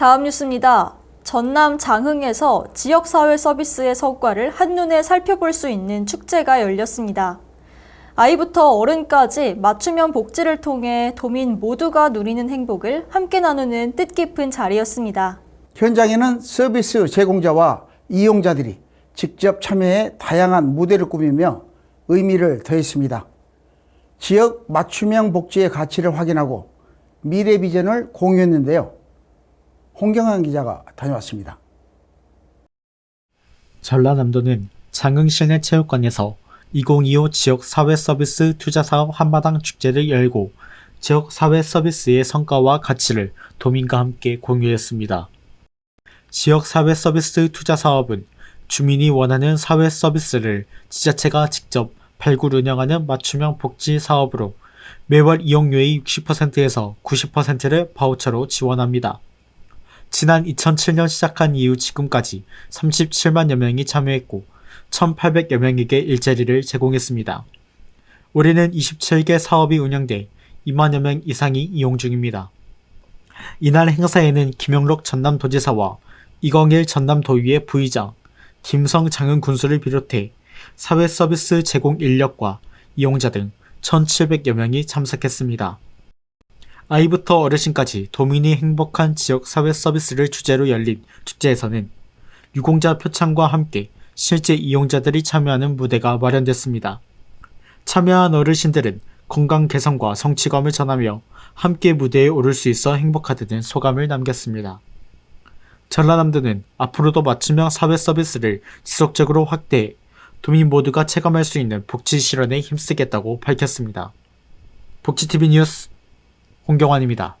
다음 뉴스입니다. 전남 장흥에서 지역사회 서비스의 성과를 한눈에 살펴볼 수 있는 축제가 열렸습니다. 아이부터 어른까지 맞춤형 복지를 통해 도민 모두가 누리는 행복을 함께 나누는 뜻깊은 자리였습니다. 현장에는 서비스 제공자와 이용자들이 직접 참여해 다양한 무대를 꾸미며 의미를 더했습니다. 지역 맞춤형 복지의 가치를 확인하고 미래 비전을 공유했는데요. 홍경환 기자가 다녀왔습니다. 전라남도는 장흥시내 체육관에서 2025 지역 사회 서비스 투자 사업 한마당 축제를 열고 지역 사회 서비스의 성과와 가치를 도민과 함께 공유했습니다. 지역 사회 서비스 투자 사업은 주민이 원하는 사회 서비스를 지자체가 직접 발굴 운영하는 맞춤형 복지 사업으로 매월 이용료의 60%에서 90%를 바우처로 지원합니다. 지난 2007년 시작한 이후 지금까지 37만여 명이 참여했고 1,800여 명에게 일자리를 제공했습니다. 올해는 27개 사업이 운영돼 2만여 명 이상이 이용 중입니다. 이날 행사에는 김영록 전남도지사와 이광일 전남도의회 부의장, 김성 장흥 군수를 비롯해 사회 서비스 제공 인력과 이용자 등 1,700여 명이 참석했습니다. 아이부터 어르신까지 도민이 행복한 지역 사회 서비스를 주제로 열린 축제에서는 유공자 표창과 함께 실제 이용자들이 참여하는 무대가 마련됐습니다. 참여한 어르신들은 건강 개선과 성취감을 전하며 함께 무대에 오를 수 있어 행복하다는 소감을 남겼습니다. 전라남도는 앞으로도 맞춤형 사회 서비스를 지속적으로 확대해 도민 모두가 체감할 수 있는 복지 실현에 힘쓰겠다고 밝혔습니다. 복지TV 뉴스 홍경환입니다.